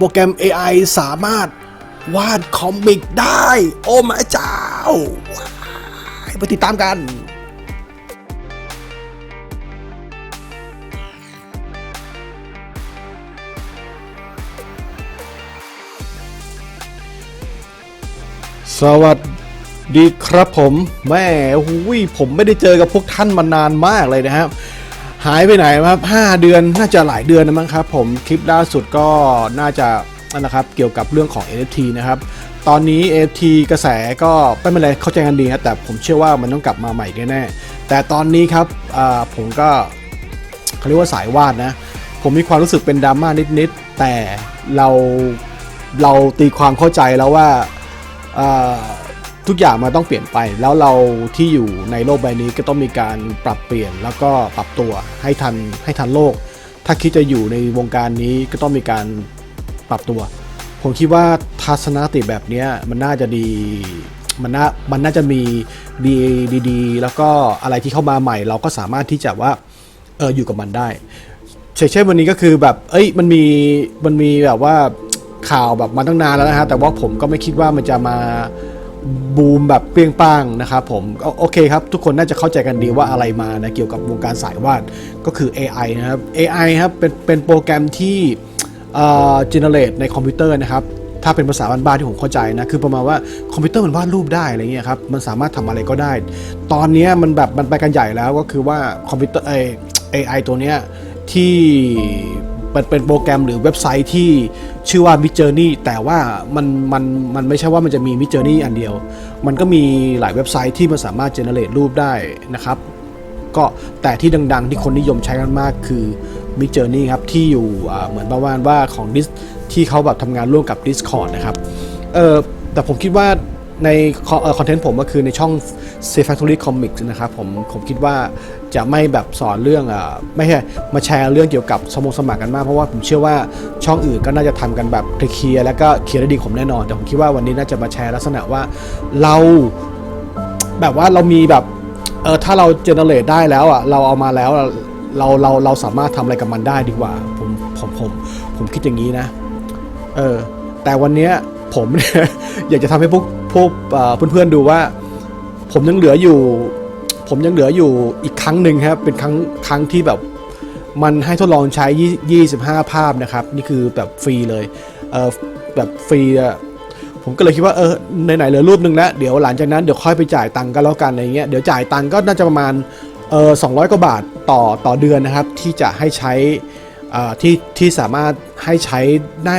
โปรแกรม AI สามารถวาดคอมิกได้ โอ้ม่เจ้าว้ายไปติดตามกันสวัสดีครับผมแม่หุยผมไม่ได้เจอกับพวกท่านมานานมากเลยนะครับ หายไปไหนครับห้าเดือนน่าจะหลายเดือนนะมั้งครับผมคลิปล่าสุดก็น่าจะนั่นนะครับเกี่ยวกับเรื่องของ NFT นะครับตอนนี้ NFT กระแสก็ไม่เป็นไรเข้าใจกันดีครับแต่ผมเชื่อว่ามันต้องกลับมาใหม่แน่ๆแต่ตอนนี้ครับผมก็เขาเรียกว่าสายวาดนะผมมีความรู้สึกเป็นดราม่านิดๆแต่เราเราตีความเข้าใจแล้วว่า ทุกอย่างมันต้องเปลี่ยนไปแล้วเราที่อยู่ในโลกใบนี้ก็ต้องมีการปรับเปลี่ยนแล้วก็ปรับตัวให้ทันให้ทันโลก ถ้าคิดจะอยู่ในวงการนี้ก็ต้องมีการปรับตัว ผมคิดว่าทัศนคติแบบนี้มันน่าจะดีมันน่ามันน่าจะมีดีดีแล้วก็อะไรที่เข้ามาใหม่ เราก็สามารถที่จะว่าเอออยู่กับมันได้เช่นวันนี้ก็คือแบบเอ้ยมันมีมันมีแบบว่าข่าวแบบมาตั้งนานแล้วนะฮะแต่ว่าผมก็ไม่คิดว่ามันจะมา บูมแบบเปรี้ยงป้างนะครับผมโอเคครับ ทุกคนน่าจะเข้าใจกันดีว่าอะไรมานะเกี่ยวกับวงการสายวาดก็คือ AI นะครับ AI ครับเป็นเป็นโปรแกรมที่เอ่อ generate ในคอมพิวเตอร์นะครับถ้าเป็นภาษาบ้านๆที่ผมเข้าใจนะ คือประมาณว่าคอมพิวเตอร์มันวาดรูปได้อะไรเงี้ยครับ มันสามารถทำอะไรก็ได้ ตอนนี้มันแบบมันไปกันใหญ่แล้วก็คือว่าคอมพิวเตอร์ไอ AI ตัวเนี้ยที่ มันเป็นโปรแกรมหรือเว็บไซต์ที่ชื่อว่า Mid Journey แต่ว่ามันมันมันไม่ใช่ว่ามันจะมี Mid Journey อันเดียว มันก็มีหลายเว็บไซต์ที่มันสามารถ generate รูปได้นะครับ ก็แต่ที่ดังๆ ที่คนนิยมใช้กันมากคือ Mid Journey ครับ ที่อยู่เหมือนประมาณว่าของดิสที่เขาแบบทำงานร่วมกับ Discord นะครับเออแต่ผมคิดว่า ในคอนเทนต์ผมก็คือในช่อง s a f Factory Comics นะครับผมผมคิดว่าจะไม่แบบสอนเรื่องอ่าไม่ใช่มาแชร์เรื่องเกี่ยวกับสมงสมัครกันมาก เพราะว่าผมเชื่อว่าช่องอื่นก็น่าจะทำกันแบบเคลียร์แล้วก็เคลียร์ได้ดีผมแน่นอน แต่ผมคิดว่าวันนี้น่าจะมาแชร์ลักษณะว่าเราแบบว่าเรามีแบบเออถ้าเราเจเนเรตได้แล้วอะเราเอามาแล้วเราเราเราสามารถทำอะไรกับมันได้ดีกว่า ผมผมผมผมคิดอย่างนี้นะ เออแต่วันเนี้ยผมเนี่ยอยากจะทำให้พวกพวกเพื่อนๆดูว่า ผมยังเหลืออยู่ ผมยังเหลืออยู่อีกครั้งหนึ่งครับเป็นครั้งครั้งที่แบบมันให้ทดลองใช้ 25 ภาพนะครับ นี่คือแบบฟรีเลยเออแบบฟรีอะผมก็เลยคิดว่าเออไหนๆเหลือรูปหนึ่งแล้วเดี๋ยวหลังจากนั้นเดี๋ยวค่อยไปจ่ายตังค์ก็แล้วกันอะไรเงี้ยเดี๋ยวจ่ายตังค์ก็น่าจะประมาณเออ200กว่าบาทต่อต่อเดือนนะครับ ที่จะให้ใช้ที่ที่สามารถให้ใช้ได้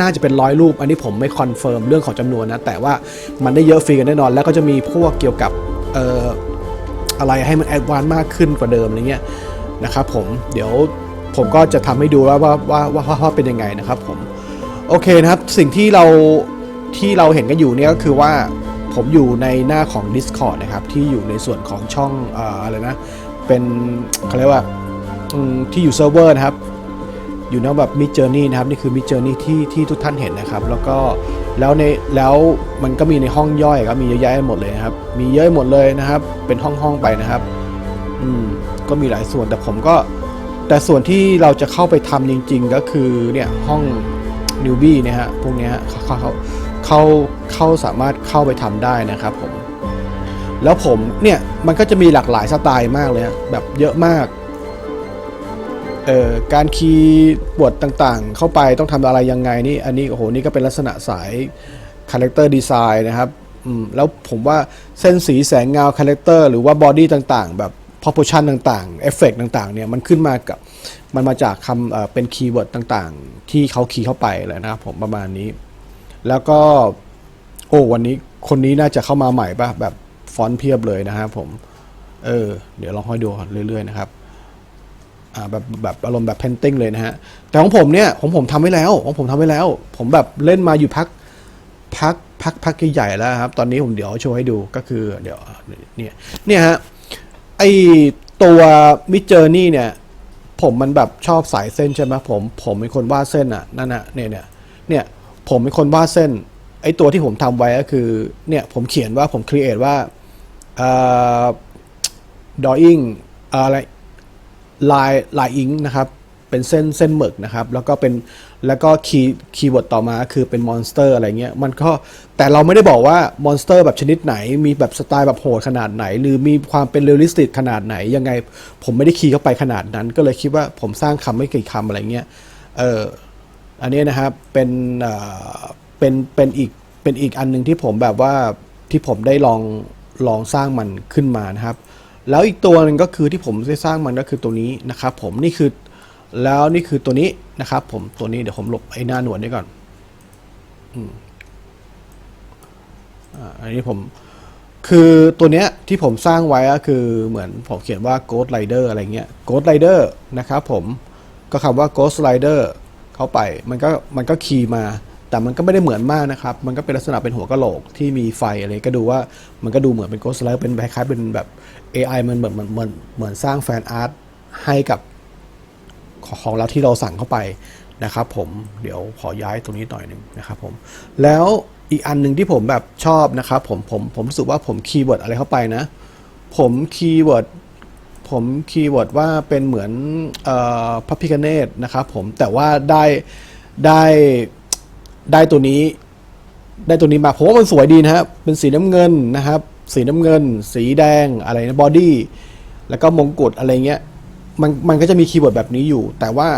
น่าจะเป็นร้อยรูป อันนี้ผมไม่คอนเฟิร์มเรื่องของจำนวนนะ แต่ว่ามันได้เยอะฟรีกันแน่นอน แล้วก็จะมีพวกเกี่ยวกับเอ่ออะไรให้มันแอดวานซ์มากขึ้นกว่าเดิมอะไรเงี้ยนะครับผมเดี๋ยวผมก็จะทำให้ดูว่าว่าว่าว่าว่าวาเป็นยังไงนะครับผมโอเคนะครับสิ่งที่เราที่เราเห็นกันอยู่เนี่ยก็คือว่าผมอยู่ในหน้าของ Discord นะครับ ที่อยู่ในส่วนของช่องออะไรนะ เป็นเขาเรียกว่าที่อยู่เซิร์ฟเวอร์นะครับ อยู่ในแบบ Mid Journey นะครับนี่คือ Mid Journey ที่ที่ทุกท่านเห็นนะครับ แล้วก็แล้วในแล้วมันก็มีในห้องย่อยก็มีเยอะแยะหมดเลยนะครับ มีเยอะหมดเลยนะครับ เป็นห้องห้องๆไปนะครับ อืมก็มีหลายส่วนแต่ผมก็ แต่ส่วนที่เราจะเข้าไปทำจริง ๆ ก็คือเนี่ยห้องนิวบี้เนี่ยฮะพวกเนี้ยฮะเขาเขาเขาเขาสามารถเข้าไปทำได้นะครับผมแล้วผมเนี่ยมันก็จะมีหลากหลายสไตล์มากเลยฮะแบบเยอะมาก การคีย์บทต่างๆ เข้าไปต้องทำอะไรยังไงนี่อันนี้โอ้โหนี่ก็เป็นลักษณะสายคาแรคเตอร์ดีไซน์นะครับแล้วผมว่าเส้นสีแสงเงาคาแรคเตอร์หรือว่าบอดี้ต่างๆ แบบ proportion ต่างๆเอฟเฟกต่างๆเนี่ยมันขึ้นมากับมันมาจากคำเเป็นคีย์เวิร์ดต่างๆ ที่เขาคีย์เข้าไปเลยนะครับผมประมาณนี้ แล้วก็ โอ้วันนี้คนนี้น่าจะเข้ามาใหม่ป่ะแบบฟอนต์เพียบเลยนะครับผม เออ เดี๋ยวลองค่อยดูเรื่อยๆนะครับ แบบแบบอารมณ์แบบเพนติ้งเลยนะฮะ แต่ของผมเนี่ยของผมทำไว้แล้วของผมทำไว้แล้ว ผมแบบเล่นมาอยู่พักพักพักพักใหญ่ๆแล้วครับ ตอนนี้ผมเดี๋ยวโชว์ให้ดูก็คือเดี๋ยวเนี่ยเนี่ยฮะไอตัวมิเจอร์นี่เนี่ย ผมมันแบบชอบสายเส้นใช่ไหมผมผมเป็นคนวาดเส้นอะนั่นน่ะเนี่ยเนี่ยเนี่ยผมเป็นคนวาดเส้นไอตัวที่ผมทำไว้ก็คือเนี่ยผมเขียนว่าผมครีเอทว่าเอ่อ drawing อะไร ลายลายอิงนะครับเป็นเส้นเส้นหมึกนะครับแล้วก็เป็นแล้วก็คีย์คีย์เวิร์ดต่อมาคือเป็นมอนสเตอร์อะไรเงี้ยมันก็แต่เราไม่ได้บอกว่ามอนสเตอร์แบบชนิดไหน มีแบบสไตล์แบบโหดขนาดไหน หรือมีความเป็นเรียลลิสติกขนาดไหน ยังไงผมไม่ได้คีย์เข้าไปขนาดนั้น ก็เลยคิดว่าผมสร้างคำไม่กี่คำอะไรเงี้ยเอออันนี้นะครับเป็นเอ่อเป็นเป็นอีกเป็นอีกอันหนึ่งที่ผมแบบว่าที่ผมได้ลองลองสร้างมันขึ้นมานะครับ แล้วอีกตัวหนึ่งก็คือที่ผมได้สร้างมันก็คือตัวนี้นะครับ ผมนี่คือแล้วนี่คือตัวนี้นะครับ ผมตัวนี้เดี๋ยวผมหลบไอ้หน้าหนวดนี้ก่อนอันนี้ผมคือตัวเนี้ยที่ผมสร้างไว้ก็คือเหมือนผมเขียนว่า Ghost Rider อะไรเงี้ย Ghost Rider นะครับผมก็คำว่า Ghost Rider เข้าไปมันก็มันก็คีย์มา แต่มันก็ไม่ได้เหมือนมากนะครับ มันก็เป็นลักษณะเป็นหัวกะโหลกที่มีไฟอะไรก็ดูว่ามันก็ดูเหมือนเป็น Ghost Rider เป็นคล้ายๆเป็นแบบ AI มันเหมือนเหมือนเหมือนเหมือนสร้างแฟนอาร์ตให้กับของเราที่เราสั่งเข้าไปนะครับผมเดี๋ยวขอย้ายตรงนี้หน่อยหนึ่งนะครับผมแล้วอีกอันหนึ่งที่ผมแบบชอบนะครับผมผมผมรู้สึกว่าผมคีย์เวิร์ดอะไรเข้าไปนะ ผมคีย์เวิร์ดผมคีย์เวิร์ดว่าเป็นเหมือนเอ่อพระพิคเนตนะครับผมแต่ว่าได้ได้ ได้ตัวนี้ ได้ตัวนี้มาผมว่ามันสวยดีนะครับ เป็นสีน้ำเงินนะครับ สีน้ำเงิน สีแดงอะไรนะบอดี้แล้วก็มงกุฎอะไรเงี้ยมันมันก็จะมีคีย์เวิร์ดแบบนี้อยู่ แต่ว่า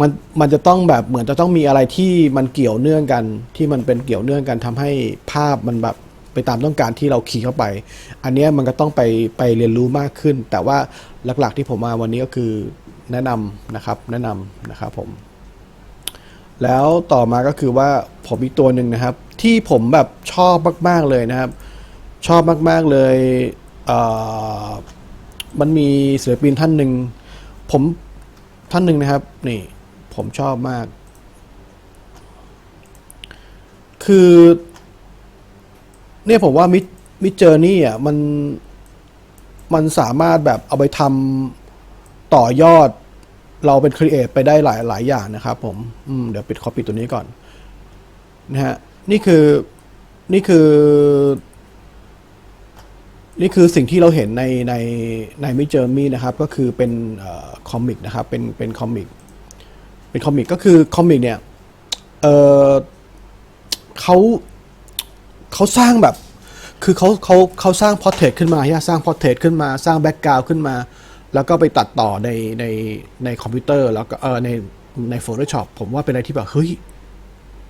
มันมันจะต้องแบบเหมือนจะต้องมีอะไรที่มันเกี่ยวเนื่องกัน ที่มันเป็นเกี่ยวเนื่องกันทำให้ภาพมันแบบไปตามต้องการที่เราคีย์เข้าไป อันเนี้ยมันก็ต้องไปไปเรียนรู้มากขึ้น แต่ว่าหลักๆที่ผมมาวันนี้ก็คือแนะนำนะครับ แนะนำนะครับผม แล้วต่อมาก็คือว่าผมอีกตัวหนึ่งนะครับ ที่ผมแบบชอบมาก ๆ เลยนะครับ ชอบมาก ๆ เลยเมันมีศิลปินท่านหนึ่งผมท่านหนึ่งนะครับ นี่ ผมชอบมาก คือ เนี่ยผมว่ามิมิเจอร์นี่อะมันมันสามารถแบบเอาไปทำต่อยอด เราเป็นครีเอทไปได้หลายหลายอย่างนะครับผมอืมเดี๋ยวปิดคอปิดตัวนี้ก่อนนะฮะนี่คือนี่คือ นี่คือสิ่งที่เราเห็นในในในมิเจอร์มี่นะครับ ก็คือเป็นอคอมิกนะครับ เป็นเป็นคอมิกเป็นคอมิกก็คือคอมิกเนี่ยเออเขาเขาสร้างแบบ คือเขาเขาเขาสร้างพอร์เทรตขึ้นมาใช่สร้างพอร์เทรตขึ้นมา สร้างแบ็กกราวด์ขึ้นมา แล้วก็ไปตัดต่อในในในคอมพิวเตอร์ แล้วก็เออในใน Photoshop ผมว่าเป็นอะไรที่แบบเฮ้ย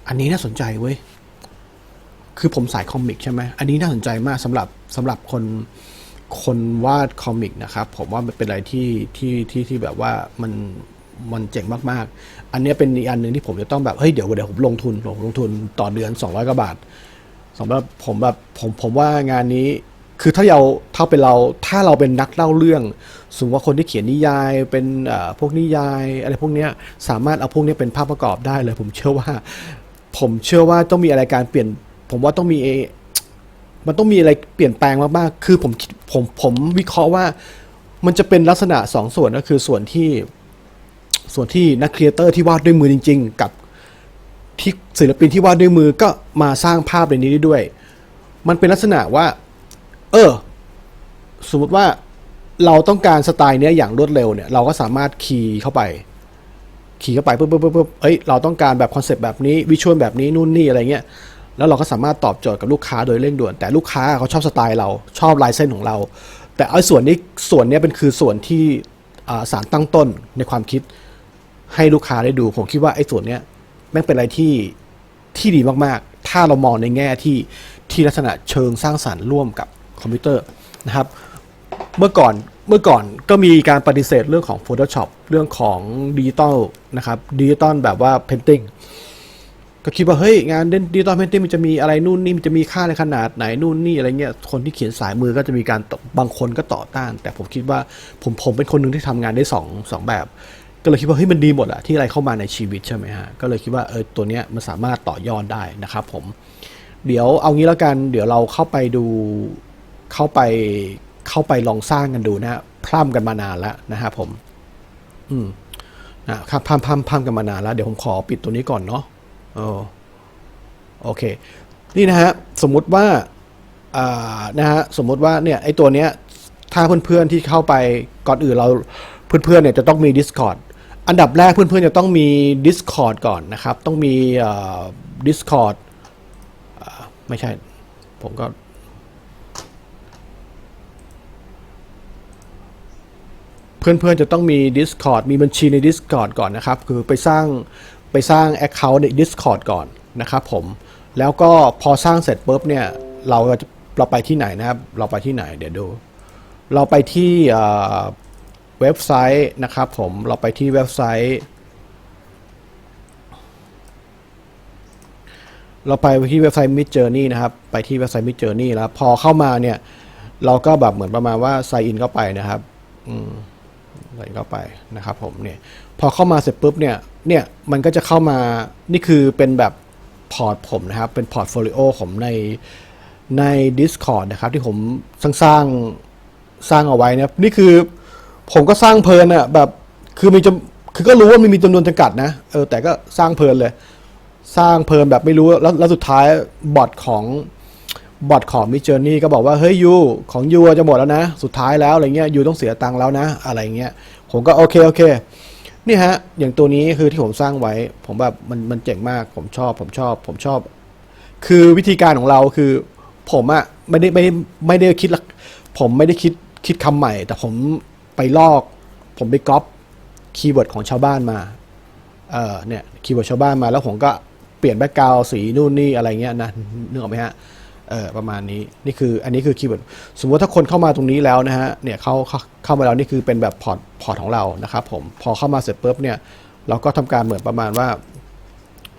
อันนี้น่าสนใจเว้ย คือผมสายคอมิกใช่ไหม อันนี้น่าสนใจมากสำหรับสำหรับคนคนวาดคอมิกนะครับ ผมว่ามันเป็นอะไรที่ที่ที่ที่แบบว่ามันมันเจ๋งมากๆ อันนี้เป็นอีกอันหนึ่งที่ผมจะต้องแบบเฮ้ยเดี๋ยวเดี๋ยวผมลงทุนลงลงทุนต่อเดือน 200กว่าบาทสำหรับผมแบบผมผมว่างานนี้ คือถ้าเราถ้าเป็นเราถ้าเราเป็นนักเล่าเรื่อง สมมติว่าคนที่เขียนนิยายเป็นเอ่อพวกนิยายอะไรพวกนี้สามารถเอาพวกนี้เป็นภาพประกอบได้เลย ผมเชื่อว่า ผมเชื่อว่าต้องมีอะไรการเปลี่ยน ผมว่าต้องมีมันต้องมีอะไรเปลี่ยนแปลงมากๆ คือผมคิดผมผมวิเคราะห์ว่า มันจะเป็นลักษณะสองส่วนก็คือส่วนที่ ส่วนที่นักครีเอเตอร์ที่วาดด้วยมือจริง ๆ กับที่ศิลปินที่วาดด้วยมือก็มาสร้างภาพในนี้ได้ด้วย มันเป็นลักษณะว่า เออ สมมติว่าเราต้องการสไตล์เนี้ยอย่างรวดเร็วเนี่ย เราก็สามารถคีย์เข้าไปขี่เข้าไปปุ๊บปุ๊บปุ๊บเอ้ยเราต้องการแบบคอนเซปต์แบบนี้วิชวลแบบนี้นู่นนี่อะไรเงี้ยแล้วเราก็สามารถตอบโจทย์กับลูกค้าโดยเร่งด่วน แต่ลูกค้าเขาชอบสไตล์เราชอบลายเส้นของเรา แต่ไอ้ส่วนนี้ส่วนเนี้ยเป็นคือส่วนที่สารตั้งต้นในความคิดให้ลูกค้าได้ดู ผมคิดว่าไอ้ส่วนเนี้ยแม่งเป็นอะไรที่ที่ดีมากๆ ถ้าเรามองในแง่ที่ที่ลักษณะเชิงสร้างสรรค์ร่วมกับ คอมพิวเตอร์นะครับ เมื่อก่อนเมื่อก่อนก็มีการปฏิเสธเรื่องของ Photoshop เรื่องของดิจิตอลนะครับดิจิตอลแบบว่า Painting ก็คิดว่าเฮ้ยงานดิจิตอลเพนติ้งมันจะมีอะไรนู่นนี่มันจะมีค่าในขนาดไหนนู่นนี่อะไรเงี้ยคนที่เขียนสายมือก็จะมีการตบางคนก็ต่อต้าน แต่ผมคิดว่าผมผมเป็นคนหนึ่งที่ทำงานได้สองสองแบบ ก็เลยคิดว่าเฮ้ยมันดีหมดอะที่อะไรเข้ามาในชีวิตใช่ไหมฮะก็เลยคิดว่าเออตัวเนี้ยมันสามารถต่อยอดได้นะครับผมเดี๋ยวเอางี้แล้วกันเดี๋ยวเราเข้าไปดู เข้าไปเข้าไปลองสร้างกันดูนะพร่ำกันมานานแล้วนะครับผม อืมนะครับพร่ำพร่ำพร่ำกันมานานแล้ว เดี๋ยวผมขอปิดตัวนี้ก่อนเนาะเอโอเค นี่นะฮะสมมุติว่าอ่านะฮะสมมุติว่าเนี่ยไอตัวเนี้ยถ้าเพื่อนๆที่เข้าไปก่อนอื่นเราเพื่อนๆเนี่ยจะต้องมี Discord อันดับแรกเพื่อนๆจะต้องมี Discord ก่อนนะครับ ต้องมีอ่อ Discord อ่อไม่ใช่ ผมก็ พื่อนๆจะต้องมี Discord มีบัญชีใน Discord ก่อนนะครับ คือไปสร้างไปสร้าง Account ใน Discord ก่อนนะครับผมแล้วก็พอสร้างเสร็จปุ๊บเนี่ยเราจะเราไปที่ไหนนะครับ เราไปที่ไหนเดี๋ยวดู เราไปที่เอ่อเว็บไซต์นะครับผมเราไปที่เว็บไซต์ เราไปที่เว็บไซต์ Mid Journey นะครับ ไปที่เว็บไซต์ Mid Journey แล้วพอเข้ามาเนี่ย เราก็แบบเหมือนประมาณว่า sign in เข้าไปนะครับ อืม ใส่เข้าไปนะครับผมเนี่ยพอเข้ามาเสร็จปุ๊บเนี่ยเนี่ยมันก็จะเข้ามานี่คือเป็นแบบพอร์ตผมนะครับ เป็นพอร์ตโฟลิโอผมในใน Discord นะครับ ที่ผมสร้างสร้างสร้างเอาไว้นะนี่คือผมก็สร้างเพลินอะแบบคือมีจำคือก็รู้ว่ามันมีจำนวนจำกัดนะเออแต่ก็สร้างเพลินเลย สร้างเพลินแบบไม่รู้แล้วแล้วสุดท้ายบอทของ บอทของมิจเจอร์นี่ก็บอกว่าเฮ้ยยูของยูจะหมดแล้วนะ สุดท้ายแล้วอะไรเงี้ยยูต้องเสียตังค์แล้วนะ อะไรเงี้ยผมก็โอเคโอเคนี่ฮะ อย่างตัวนี้คือที่ผมสร้างไว้ ผมแบบมันมันเจ๋งมาก ผมชอบ ผมชอบ ผมชอบ คือวิธีการของเราคือ ผมอะไม่ได้ไม่ได้ไม่ได้คิดละผมไม่ได้คิดคิดคำใหม่ แต่ผมไปลอก ผมไปก๊อปคีย์เวิร์ดของชาวบ้านมาเออเนี่ยคีย์เวิร์ดชาวบ้านมาแล้วผมก็เปลี่ยนแบ็กกราวสีนู่นนี่อะไรเงี้ยนะนึกออกไหมฮะ เออประมาณนี้นี่คืออันนี้คือคีย์เวิร์ดสมมติถ้าคนเข้ามาตรงนี้แล้วนะฮะเนี่ยเข้าเข้าขามาแล้วนี่คือเป็นแบบพอร์ตพอร์ตของเรานะครับผมพอเข้ามาเสร็จปุ๊บเนี่ยเราก็ทำการเหมือนประมาณว่า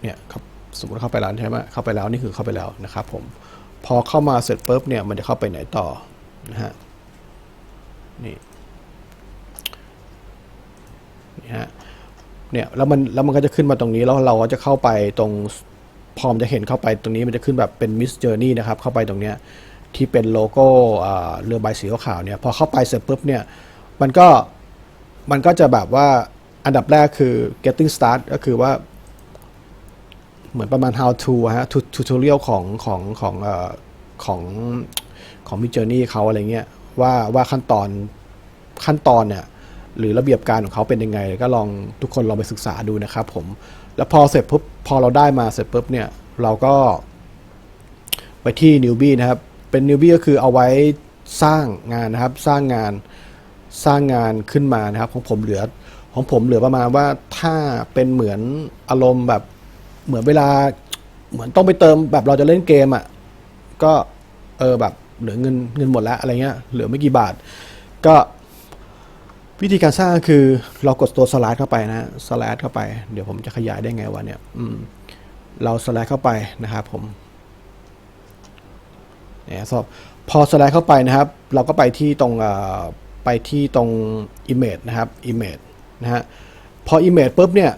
เนี่ยครับสมมติเข้าไปแล้วใช่ไหมเข้าไปแล้วนี่คือเข้าไปแล้วนะครับผมพอเข้ามาเสร็จปุ๊บเนี่ยมันจะเข้าไปไหนต่อนะฮะนี่นี่ฮะเนี่ยแล้วมันแล้วมันก็จะขึ้นมาตรงนี้แล้วเราก็จะเข้าไปตรง พอมจะเห็นเข้าไปตรงนี้มันจะขึ้นแบบเป็นมิสเจอร์นี่นะครับ เข้าไปตรงเนี้ยที่เป็นโลโก้เรือใบสีขาวเนี่ยพอเข้าไปเสร็จปุ๊บเนี่ยมันก็มันก็จะแบบว่าอันดับแรกคือ getting start ก็คือว่า เหมือนประมาณ how to ฮะ tutorial ของของของอของของมิจเจอร์นี่เขาอะไรเงี้ยว่าว่าขั้นตอนขั้นตอนเนี่ยหรือระเบียบการของเขาเป็นยังไง ก็ลองทุกคนลองไปศึกษาดูนะครับผม แล้วพอเสร็จปุ๊บพอเราได้มาเสร็จปุ๊บเนี่ย เราก็ไปที่ newbie นะครับ เป็น newbie ก็คือเอาไว้สร้างงานนะครับ สร้างงานสร้างงานขึ้นมานะครับ ของผมเหลือของผมเหลือประมาณว่าถ้าเป็นเหมือนอารมณ์แบบเหมือนเวลาเหมือนต้องไปเติมแบบเราจะเล่นเกมอะ่ะก็เออแบบเหลือเงินเงินหมดแล้วอะไรเงี้ยเหลือไม่กี่บาท ก็ วิธีการสร้างคือเรากดตัวสไลด์เข้าไปนะสไลด์เข้าไป เดี๋ยวผมจะขยายได้ไงวะเนี่ยอืมเราสไลด์เข้าไปนะครับผมเนี่ยสอบพอสไลด์เข้าไปนะครับ เราก็ไปที่ตรงไปที่ตรง image นะครับ image นะฮะพอ image ปุ๊บเนี่ย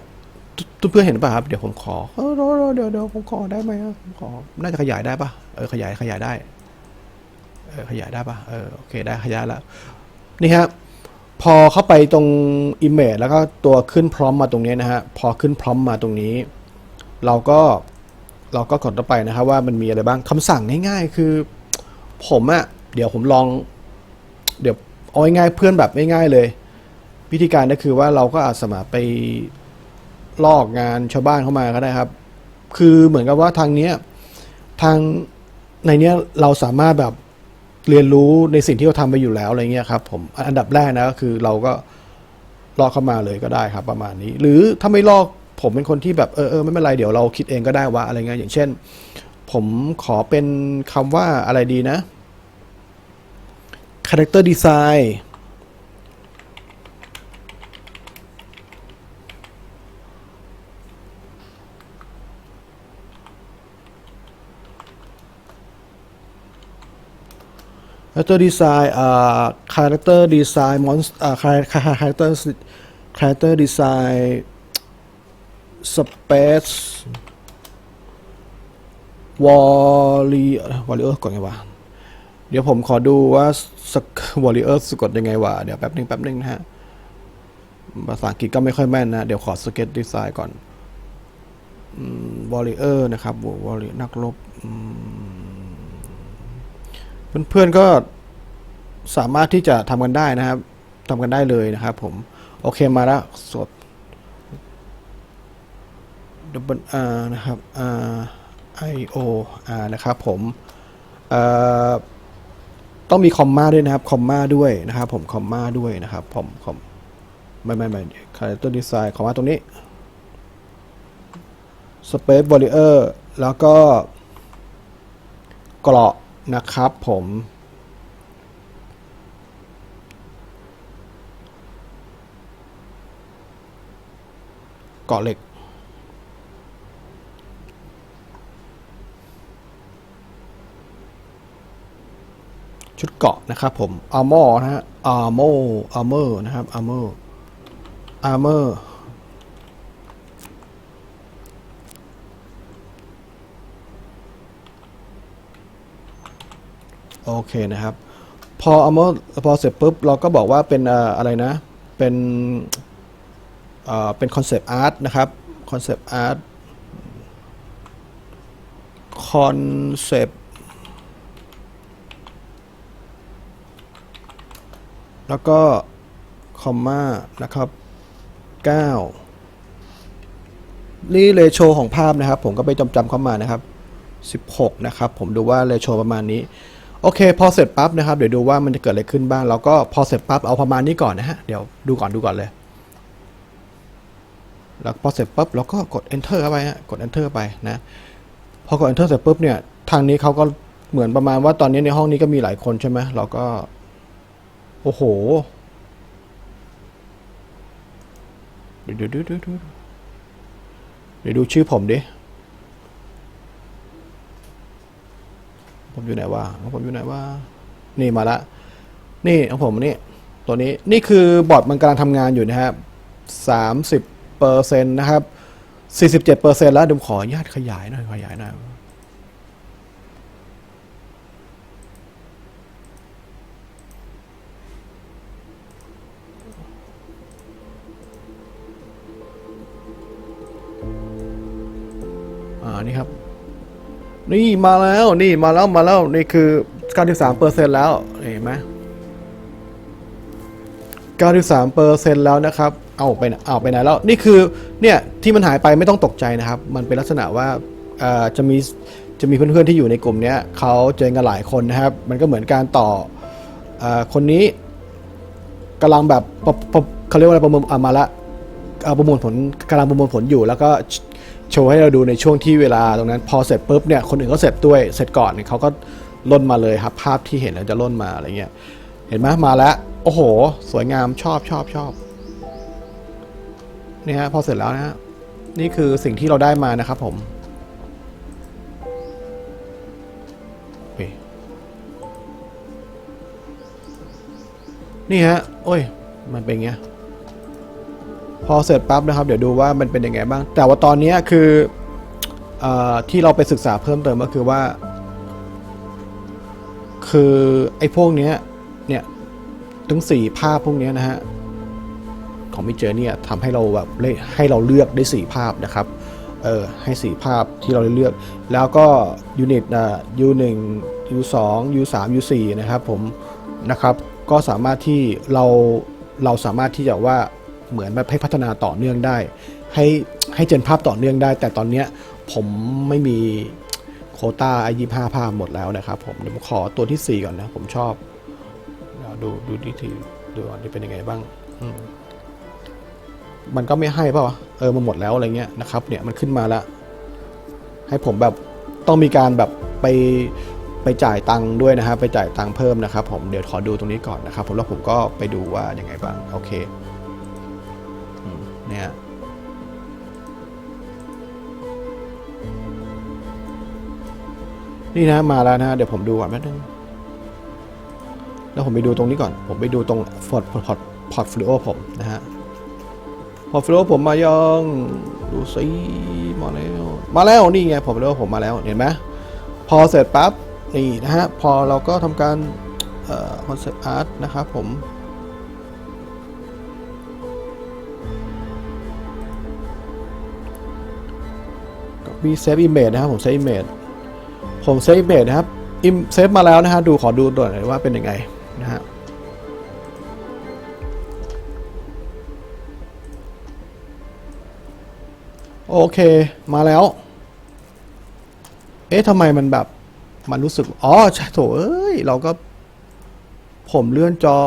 ทุกเพื่อนเห็นป่ะครับ เดี๋ยวผมขอเดี๋ยวเดี๋ยวเดี๋ยวผมขอได้ไหมครับผมขอ น่าจะขยายได้ป่ะเออขยายขยายได้เออขยายได้ป่ะเออโอเคได้ขยายแล้วนี่ครับ พอเข้าไปตรง Image แล้วก็ตัวขึ้นพร้อมมาตรงนี้นะฮะ พอขึ้นพร้อมมาตรงนี้ เราก็เราก็กดเข้าไปนะครับว่ามันมีอะไรบ้างคำสั่งง่าย ๆ คือ ผมอะเดี๋ยวผมลอง เดี๋ยวเอาง่ายๆเพื่อนแบบง่ายๆเลย วิธีการก็คือว่าเราก็อาจสามารไปลอกงานชาวบ้านเข้ามาก็ได้ครับ คือเหมือนกับว่าทางเนี้ยทางในเนี้ยเราสามารถแบบ เรียนรู้ในสิ่งที่เราทำไปอยู่แล้วอะไรเงี้ยครับผมอันดับแรกนะก็คือเราก็ลอกเข้ามาเลยก็ได้ครับ ประมาณนี้ หรือถ้าไม่ลอกผมเป็นคนที่แบบเออเออไม่เป็นไรเดี๋ยวเราคิดเองก็ได้ว่าอะไรเงี้ยอย่างเช่น ผมขอเป็นคำว่าอะไรดีนะ character design character design อ่า character design monster อ่า character character design space warrior warrior ก่อนไงวะ เดี๋ยวผมขอดูว่า warrior สะกดยังไงวะ เดี๋ยวแป๊บนึงแป๊บนึงนะฮะ ภาษาอังกฤษก็ไม่ค่อยแม่นนะ เดี๋ยวขอ sketch design ก่อน warrior นะครับ warrior นักรบอืม เพื่อนๆก็สามารถที่จะทำกันได้นะครับทำกันได้เลยนะครับผม โอเคมาแล้วสวด double R นะครับ R I O R นะครับผมต้องมีคอมมาด้วยนะครับ คอมมาด้วยนะครับผมคอมมาด้วยนะครับผมคอมไม่ไม่ไม่คาแรคเตอร์ดีไซน์คอมมาตรงนี้ Space Warrior แล้วก็เกราะ นะครับผม เกาะเหล็ก ชุดเกาะนะครับผม armor นะฮะ armor armor นะครับ armor armor โอเคนะครับ พอ armor พอเสร็จปุ๊บเราก็บอกว่าเป็นอะไรนะ เป็นเอ่อเป็นคอนเซปต์อาร์ตนะครับคอนเซปต์อาร์ตคอนเซปต์แล้วก็คอมมานะครับ 9 นี่เรโชของภาพนะครับ ผมก็ไปจำจำเข้ามานะครับ 16 นะครับ ผมดูว่าเรโชประมาณนี้ โอเค พอเสร็จปั๊บนะครับ เดี๋ยวดูว่ามันจะเกิดอะไรขึ้นบ้าง แล้วก็พอเสร็จปั๊บเอาประมาณนี้ก่อนนะฮะ เดี๋ยวดูก่อนดูก่อนเลย แล้วพอเสร็จปุ๊บเราก็กด enter เข้าไปฮะ กด enter ไปนะ พอกด enter เสร็จปุ๊บเนี่ย ทางนี้เขาก็เหมือนประมาณว่าตอนนี้ในห้องนี้ก็มีหลายคนใช่ไหมเราก็ โอ้โหเดี๋ยวดี๋ยวเดี๋ยวเดี๋ยวเดี๋ยวดูชื่อผมดิ ผมอยู่ไหนวะของผมอยู่ไหนวะนี่มาละ นี่ของผมนี่ตัวนี้นี่คือบอร์ดมันกำลังทำงานอยู่นะครับสามสิบเปอร์เซ็นต์นะครับสี่สิบเจ็ดเปอร์เซ็นต์แล้วเดี๋ยวขออนุญาตขยายหน่อยขยายหน่อยอ่านี่ครับ นี่มาแล้วนี่มาแล้วมาแล้วนี่คือ 93เปอร์เซ็นต์แล้วเห็นไหม93เปอร์เซ็นต์แล้วนะครับ เอาไปเอาไปไหนแล้วนี่คือเนี่ยที่มันหายไปไม่ต้องตกใจนะครับ มันเป็นลักษณะว่าจะมีจะมีเพื่อนๆที่อยู่ในกลุ่มเนี้ยเขาเจอกันหลายคนนะครับ มันก็เหมือนการต่ออคนนี้กำลังแบบเขาเรียกว่าอะไรประเมินอะมาละเอาประมวลผลกำลังประมวลผลอยู่ แล้วก็ โชว์ให้เราดูในช่วงที่เวลาตรงนั้น พอเสร็จปุ๊บเนี่ยคนอื่นก็เสร็จด้วยเสร็จก่อนเนี่ยเขาก็ล่นมาเลยครับ ภาพที่เห็นแล้วจะล่นมาอะไรเงี้ยเห็นไหมมาแล้ว โอ้โห สวยงามชอบชอบชอบนี่ฮะพอเสร็จแล้วนะฮะนี่คือสิ่งที่เราได้มานะครับผมนี่ฮะ โอ้ย มันเป็นไง พอเสร็จปั๊บนะครับ เดี๋ยวดูว่ามันเป็นยังไงบ้าง แต่ว่าตอนนี้คืออที่เราไปศึกษาเพิ่มเติมก็คือว่า คือไอ้พวกเนี้ยเนี่ยถึงสี่ภาพพวกนี้นะฮะของมิเจอเนี่ยทำให้เราแบบให้เราเลือกได้สี่ภาพนะครับเออให้สี่ภาพที่เราได้เลือก แล้วก็ยูนิตอ่า U1 U2 U3 U4 นะครับผมนะครับ ก็สามารถที่เราเราสามารถที่จะว่า เหมือนแบบให้พัฒนาต่อเนื่องได้ ให้ให้เจนภาพต่อเนื่องได้ แต่ตอนเนี้ยผมไม่มีโคต้าไอยี่ห้าภาพหมดแล้วนะครับผมเดี๋ยวผมขอตัวที่ 4 ก่อนนะ ผมชอบเดี๋ยวดูดูดีทีดูก่อนที่เป็นยังไงบ้างมมันก็ไม่ให้เปล่าวเออมันหมดแล้วอะไรเงี้ยนะครับ เนี่ยมันขึ้นมาแล้ว ให้ผมแบบต้องมีการแบบไปไปจ่ายตังค์ด้วยนะครับ ไปจ่ายตังค์เพิ่มนะครับ ผมเดี๋ยวขอดูตรงนี้ก่อนนะครับ ผมแล้วผมก็ไปดูว่ายังไงบ้างโอเค เนี่ยนี่นะมาแล้วนะเดี๋ยวผมดูก่อนแป๊บนึงแล้วผมไปดูตรงนี้ก่อน ผมไปดูตรงพอร์ตพอร์ตพอร์ตฟลิโอผมนะฮะพอร์ดฟลอผมมายังดูสิมาแล้วมาแล้วนี่ไงผมเรียกว่าผมมาแล้วเห็นไหมพอเสร็จปั๊บนี่นะฮะพอเราก็ทำการคอนเซปต์อาร์ตนะครับผม มีเซฟอิมเมจนะครับผมเซฟอิมเมจผมเซฟอิมเมจนะครับอิมเซฟมาแล้วนะฮะดูขอดูตัวหน่อยว่าเป็นยังไงนะฮะโอเคมาแล้ว เอ๊ะทำไมมันแบบ มันรู้สึก อ๋อใช่โถเอ้ย เราก็ ผมเลื่อนจอ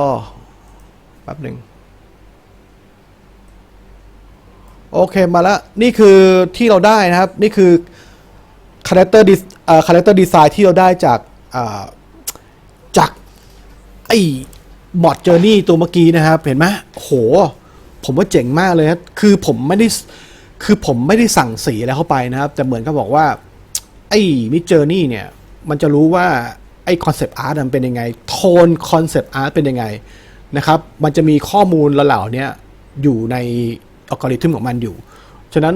แป๊บหนึ่ง โอเคมาแล้วนี่คือที่เราได้นะครับ นี่คือ character dis เอ่อ character design ที่เราได้จากจากไอ้บอดเจอร์นี่ตัวเมื่อกี้นะครับ เห็นไหมโห ผมว่าเจ๋งมากเลยครับคือผมไม่ได้คือผมไม่ได้สั่งสีอะไรเข้าไปนะครับ แต่เหมือนกับบอกว่า ไอ้มิจเจอร์นี่เนี่ย มันจะรู้ว่าไอ้คอนเซปต์อาร์ตมันเป็นยังไง โทนคอนเซปต์อาร์ตเป็นยังไงนะครับ มันจะมีข้อมูลเหล่าเนี้ยอยู่ใน อัลกอริทึมของมันอยู่ ฉะนั้น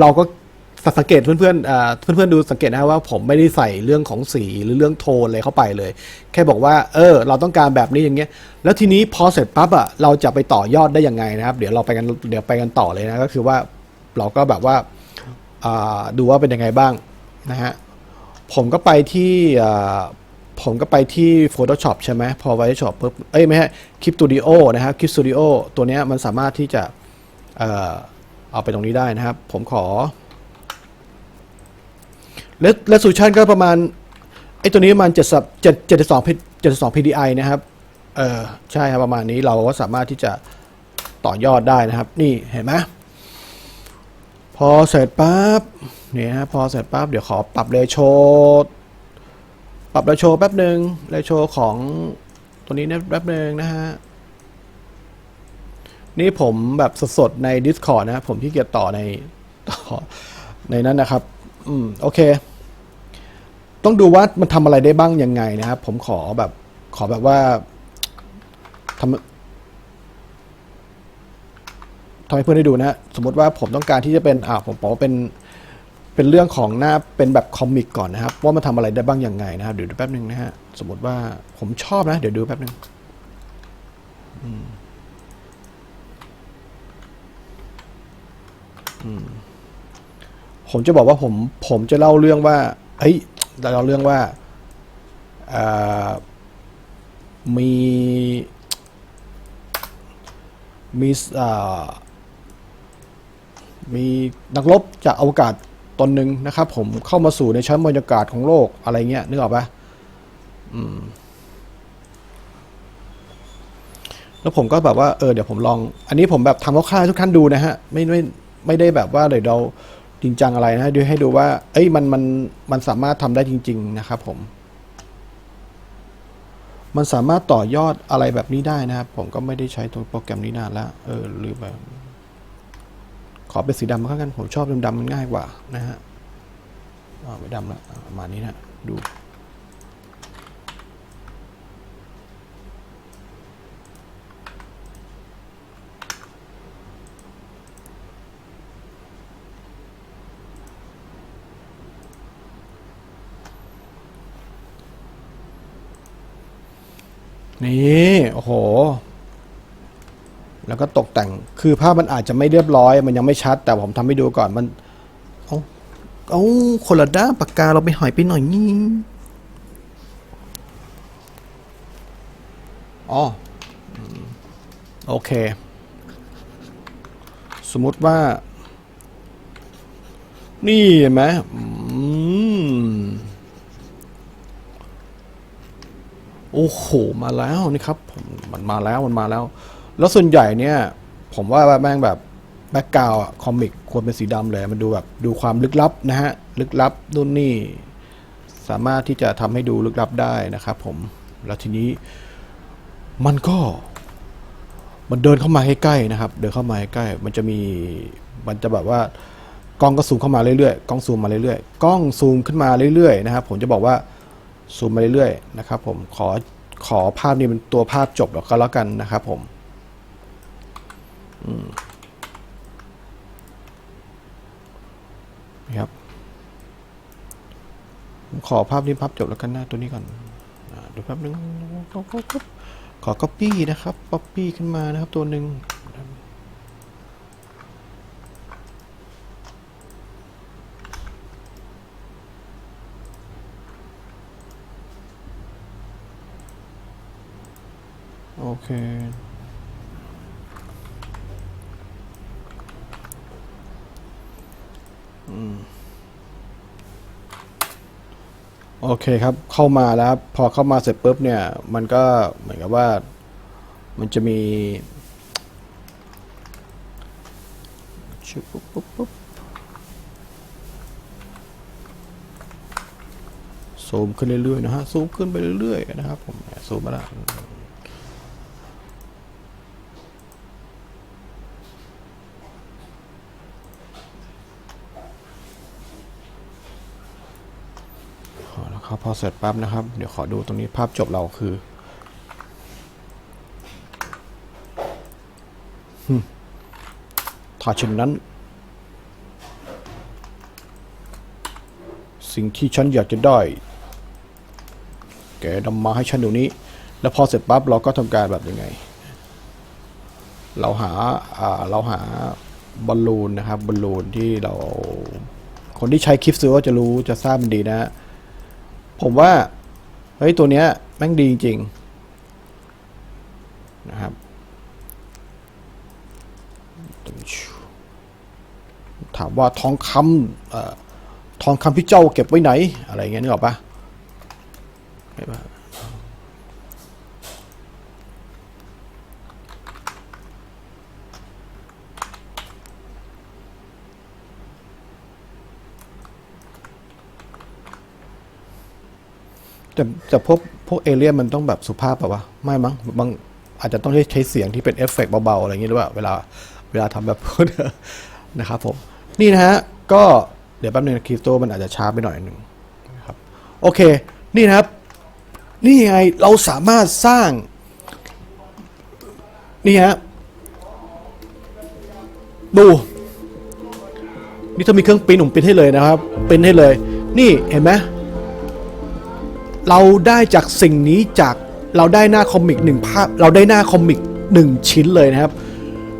เราก็สังเกตเพื่อนๆเอ่อเพื่อนๆดูสังเกตนะว่าผมไม่ได้ใส่เรื่องของสีหรือเรื่องโทนอะไรเข้าไปเลย แค่บอกว่า เออ เราต้องการแบบนี้อย่างเงี้ย แล้วทีนี้พอเสร็จปั๊บอะเราจะไปต่อยอดได้ยังไงนะครับ เดี๋ยวเราไปกันเดี๋ยวไปกันต่อเลยนะก็คือว่าเราก็แบบว่าดูว่าเป็นยังไงบ้างนะฮะผมก็ไปที่ผมก็ไปที่ Photoshop ใช่ไหมพอ Photoshop ปุ๊บเอ้ยไม่ใช่คลิป Studio นะครับคลิป Studio ตัวเนี้ยมันสามารถที่จะ เอ่อเอาไปตรงนี้ได้นะครับ ผมขอและและสูชันก็ประมาณไอ้ตัวนี้ประมันเจ็ดสับเจ็ดเจ็ดสองเจ็ดสอง PDI นะครับเออใช่ครับประมาณนี้เราก็สามารถที่จะต่อยอดได้นะครับ นี่เห็นไหมพอเสร็จปั๊บเนี่ยนะพอเสร็จปั๊บเดี๋ยวขอปรับเรโชปรับเรโชแป๊บหนึ่งเรโชของตัวนี้นะแป๊บหนึ่งนะฮะ นี่ผมแบบสดๆใน Discord นะครับผมที่เกียจต่อในต่อในนั้นนะครับ อืม โอเค ต้องดูว่ามันทำอะไรได้บ้างยังไงนะครับ ผมขอแบบ ขอแบบว่าทำทำให้เพื่อนได้ดูนะฮะสมมติว่าผมต้องการที่จะเป็น อ่า ผมบอกว่าเป็น เป็นเรื่องของหน้า เป็นแบบคอมิกก่อนนะครับ ว่ามันทำอะไรได้บ้างยังไงนะครับ เดี๋ยวดูแป๊บหนึ่งนะฮะ สมมติว่าผมชอบนะ เดี๋ยวดูแป๊บหนึ่ง ผมจะบอกว่าผมผมจะเล่าเรื่องว่าเฮ้ยเราเล่าเรื่องว่ามีมีมีนักรบจากอวกาศตนหนึ่งนะครับ ผมเข้ามาสู่ในชั้นบรรยากาศของโลกอะไรเงี้ยนึกออกปะแล้วผมก็แบบว่าเออเดี๋ยวผมลอง อันนี้ผมแบบทำคร่าวๆทุกท่านดูนะฮะ ไม่ไม่ ไม่ได้แบบว่าเดี๋ยวเราจริงจังอะไรนะดูให้ดูว่า เอ้ยมันมันมันสามารถทำได้จริง ๆ นะครับผม มันสามารถต่อยอดอะไรแบบนี้ได้นะครับ ผมก็ไม่ได้ใช้ตัวโปรแกรมนี้นานแล้วเออลืมไปขอเป็นสีดำแล้วกันผมชอบดำๆมันง่ายกว่านะฮะอ่าไม่ดำแล้วประมาณนี้นะดู นี่โอ้โห แล้วก็ตกแต่งคือภาพมันอาจจะไม่เรียบร้อย มันยังไม่ชัด แต่ผมทำให้ดูก่อนมันเอาเอาคนละด้านปากกาเราไปหอยไปหน่อยนี่อ๋อโอเค สมมติว่า นี่เห็นไหม โอ้โห มาแล้วนี่ครับผมมันมาแล้วมันมาแล้ว แล้วส่วนใหญ่เนี่ย ผมว่าแม่งแบบแบ็กกราวด์คอมิกควรเป็นสีดำเลย มันดูแบบดูความลึกลับนะฮะ ลึกลับนู่นนี่ สามารถที่จะทำให้ดูลึกลับได้นะครับผม แล้วทีนี้มันก็ มันเดินเข้ามาใกล้ๆนะครับ เดินเข้ามาใกล้ มันจะมีมันจะแบบว่ากล้องก็ซูมเข้ามาเรื่อยๆกล้องซูมมาเรื่อยๆกล้องซูมขึ้นมาเรื่อยๆนะครับผมจะบอกว่า ซูมมาเรื่อยๆนะครับผมขอขอภาพนี้เป็นตัวภาพจบแล้วก็แล้วกันนะครับผมอืมนี่ครับผมขอภาพนี้ภาพจบแล้วกันหน้าตัวนี้ก่อนอดูแป๊บนึงขอ copy นะครับ copy ขึ้นมานะครับตัวหนึ่ง เคโโอเคครับ เข้ามาแล้วพอเข้ามาเสร็จปุ๊บเนี่ย มันก็เหมือนกับว่ามันจะมีชึบปุ๊บปุ๊บปุ๊บซูมขึ้นเรื่อยๆนะฮะซูมขึ้นไปเรื่อยๆนะครับผมซูมมาแล้วเอาละครับพอเสร็จปั๊บนะครับ เดี๋ยวขอดูตรงนี้ภาพจบเราคือถ้าเช่นนั้น สิ่งที่ฉันอยากจะได้ แกนำมาให้ฉันเดี๋ยวนี้ แล้วพอเสร็จปั๊บเราก็ทำการแบบยังไง เราหาอ่าเราหาบอลลูนนะครับบอลลูนที่เรา คนที่ใช้คลิปซื้อก็จะรู้จะทราบมันดีนะ ผมว่า เฮ้ย ตัวเนี้ยแม่งดีจริงนะครับถามว่าทองคำเอ่อทองคำที่เจ้าเก็บไว้ไหน อะไรเงี้ยนึกออกปะไม่ปะ แต่แต่พวกพวกเอเลี่ยนมันต้องแบบสุภาพป่าวะไม่มั้งบางอาจจะต้องใช้เสียงที่เป็นเอฟเฟกต์เบาๆ อะไรอย่างงี้หรือเปล่าเวลาเวลาทำแบบนะครับผม นี่นะฮะ ก็เดี๋ยวแป๊บนึงคริสโตมันอาจจะช้าไปหน่อยหนึ่งนะครับโอเค นี่นะครับ นี่ไงเราสามารถสร้าง นี่ฮะ ดู นี่ถ้ามีเครื่องปิ้นผมปิ้นให้เลยนะครับปิ้นให้เลย นี่เห็นไหม เราได้จากสิ่งนี้จากเราได้หน้าคอมิกหนึ่งภาพ เราได้หน้าคอมิกหนึ่งชิ้นเลยนะครับ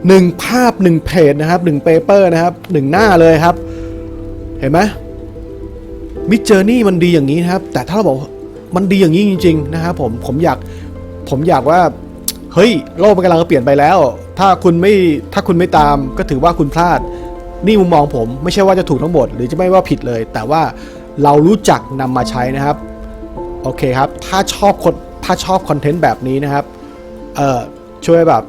หนึ่งภาพหนึ่งเพจนะครับหนึ่งเปเปอร์นะครับหนึ่งหน้าเลยครับ เห็นไหมมิจเจอร์นี่มันดีอย่างนี้นะครับ แต่ถ้าเราบอกมันดีอย่างนี้จริง ๆ นะครับผมผมอยากผมอยากว่า เฮ้ย โลกมันกำลังเปลี่ยนไปแล้ว ถ้าคุณไม่ถ้าคุณไม่ตามก็ถือว่าคุณพลาด นี่มุมมองผม ไม่ใช่ว่าจะถูกทั้งหมด หรือจะไม่ว่าผิดเลย แต่ว่าเรารู้จักนำมาใช้นะครับ โอเคครับ ถ้าชอบคนถ้าชอบคอนเทนต์แบบนี้นะครับ เอ่อ ช่วยแบบ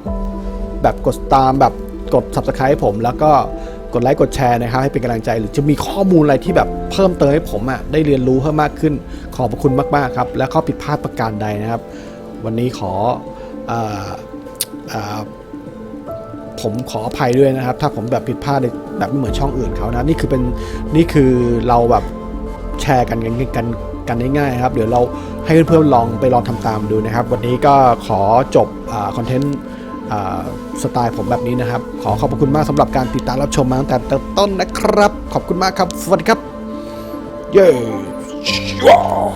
แบบกดตามแบบกด subscribe ผม แล้วก็กดไลค์กดแชร์นะครับ ให้เป็นกำลังใจหรือจะมีข้อมูลอะไรที่แบบเพิ่มเติมให้ผมอะ่ะได้เรียนรู้เพิ่มมากขึ้น ขอบพระคุณมาก ๆ ครับ และข้อผิดพลาดประการใดนะครับ วันนี้ขออผมขออภัยด้วยนะครับ ถ้าผมแบบผิดพลาดแบบไม่เหมือนช่องอื่นเขานะนี่คือเป็นนี่คือเราแบบแชร์กันกันกัน กันง่ายๆครับเดี๋ยวเราให้เพื่อนๆลองไปลองทำตามดูนะครับ วันนี้ก็ขอจบคอนเทนต์สไตล์ผมแบบนี้นะครับ ขอขอบพระคุณมากสำหรับการติดตามรับชมมาตั้งแต่ต้นนะครับ ขอบคุณมากครับ สวัสดีครับ เย้ว้าว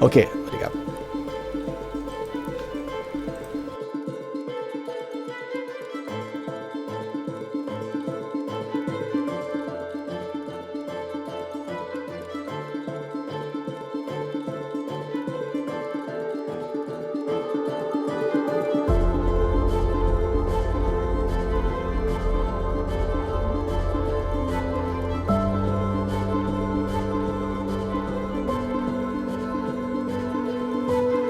โอเค